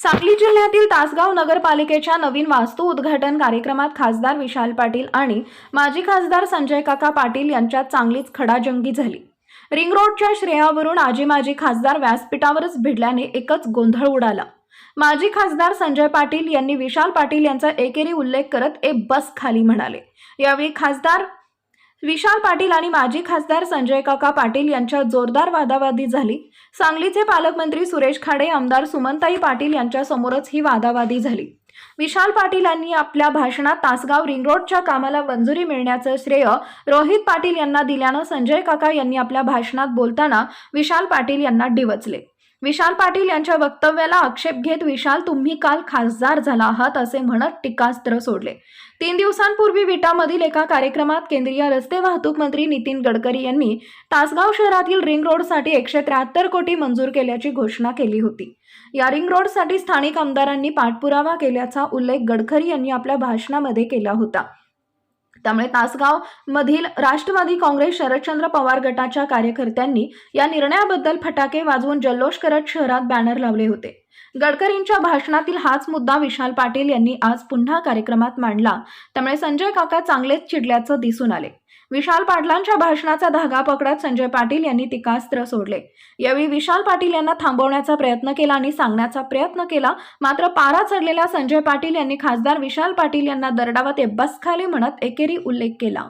सांगली जिल्ह्यातील तासगाव नगरपालिकेच्या नवीन वास्तू उद्घाटन कार्यक्रमात खासदार विशाल पाटील आणि माजी खासदार संजय काका पाटील यांच्यात चांगलीच खडाजंगी झाली. रिंग रोडच्या श्रेयावरून आजी माजी खासदार व्यासपीठावरच भिडल्याने एकच गोंधळ उडाला. माजी खासदार संजय पाटील यांनी विशाल पाटील यांचा एकेरी उल्लेख करत ए बस खाली म्हणाले. यावेळी खासदार विशाल पाटील आणि माजी खासदार संजय काका पाटील यांच्यात जोरदार वादावादी झाली. सांगलीचे पालकमंत्री सुरेश खाडे आमदार सुमनताई पाटील यांच्यासमोरच ही वादावादी झाली. विशाल पाटील यांनी आपल्या भाषणात तासगाव रिंग रोडच्या कामाला मंजुरी मिळण्याचं श्रेय रोहित पाटील यांना दिल्यानं संजय काका यांनी आपल्या भाषणात बोलताना विशाल पाटील यांना डिवचले. विशाल पाटील यांच्या वक्तव्याला आक्षेप घेत विशाल तुम्ही काल खासदार झाला आहात असे म्हणत टीकास्त्र सोडले. तीन दिवसांपूर्वी विटामधील एका कार्यक्रमात केंद्रीय रस्ते वाहतूक मंत्री नितीन गडकरी यांनी तासगाव शहरातील रिंग रोडसाठी एकशे त्र्याहत्तर कोटी मंजूर केल्याची घोषणा केली होती. या रिंग रोडसाठी स्थानिक आमदारांनी पाठपुरावा केल्याचा उल्लेख गडकरी यांनी आपल्या भाषणामध्ये केला होता. त्यामुळे तासगाव मधील राष्ट्रवादी काँग्रेस शरदचंद्र पवार गटाच्या कार्यकर्त्यांनी या निर्णयाबद्दल फटाके वाजवून जल्लोष करत शहरात बॅनर लावले होते. गडकरींच्या भाषणातील हाच मुद्दा विशाल पाटील यांनी आज पुन्हा कार्यक्रमात मांडला. त्यामुळे संजय काका चांगलेच चिडल्याचं दिसून आले. विशाल पाटलांच्या भाषणाचा धागा पकडत संजय पाटील यांनी टीकास्त्र सोडले. यावेळी विशाल पाटील यांना थांबवण्याचा प्रयत्न केला आणि सांगण्याचा प्रयत्न केला. मात्र पारा चढलेल्या संजय पाटील यांनी खासदार विशाल पाटील यांना दरडावत बस खाली म्हणत एकेरी उल्लेख केला.